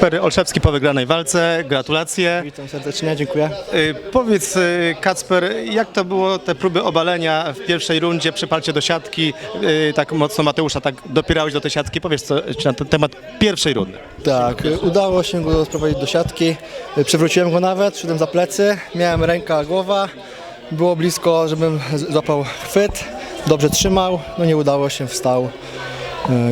Kacper Olszewski po wygranej walce, gratulacje. Witam serdecznie, dziękuję. Y, Powiedz y, Kacper, jak to było te próby obalenia w pierwszej rundzie, przyparcie do siatki, y, tak mocno Mateusza tak dopierałeś do tej siatki, powiedz co na ten temat pierwszej rundy. Tak, udało się go sprowadzić do siatki. Przewróciłem go nawet, szedłem za plecy, miałem ręka, głowa. Było blisko, żebym z- złapał chwyt, dobrze trzymał, no nie udało się, wstał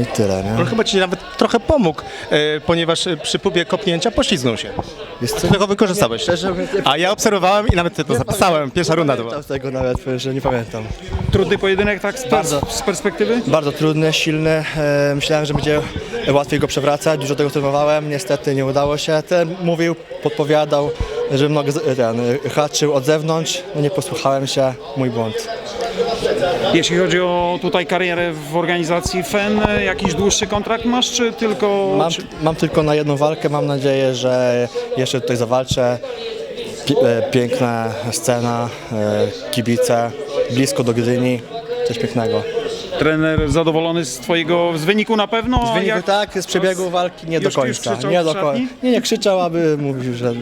i tyle, On nie? chyba ci nawet trochę pomógł, y, ponieważ y, przy próbie kopnięcia poślizgnął się. Jest co? Tego wykorzystałeś. Szczerze mówiąc, nie A ja obserwowałem i nawet to zapisałem. Pierwsza runda to była. pamiętam tego nawet, powiem, że nie pamiętam. Trudny pojedynek tak z, Bardzo. z perspektywy? Bardzo trudny, silny. E, myślałem, że będzie łatwiej go przewracać. Dużo tego trenowałem. Niestety nie udało się. Ten mówił, podpowiadał, że nogę z- ten, e, haczył od zewnątrz. No nie posłuchałem się. Mój błąd. Jeśli chodzi o tutaj karierę w organizacji FEN, jakiś dłuższy kontrakt masz, czy tylko... Mam, czy... mam tylko na jedną walkę. Mam nadzieję, że jeszcze tutaj zawalczę. E, Piękna scena, e, kibice, blisko do Gdyni. Coś pięknego. Trener zadowolony z twojego z wyniku na pewno? Z wyniku jak- tak, z przebiegu walki nie do końca. Nie do końca. Nie, nie krzyczał, aby mówił, że,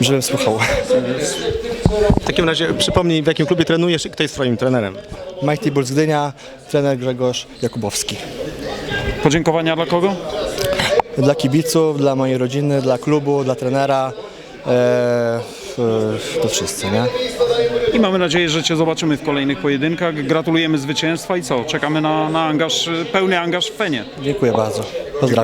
żebym słuchał. W takim razie przypomnij, w jakim klubie trenujesz i kto jest twoim trenerem. Mighty Bulls Gdynia, trener Grzegorz Jakubowski. Podziękowania dla kogo? Dla kibiców, dla mojej rodziny, dla klubu, dla trenera, e, to wszyscy, nie? I mamy nadzieję, że cię zobaczymy w kolejnych pojedynkach. Gratulujemy zwycięstwa i co? Czekamy na, na angaż, pełny angaż w Fenie. Dziękuję bardzo. Pozdrawiam.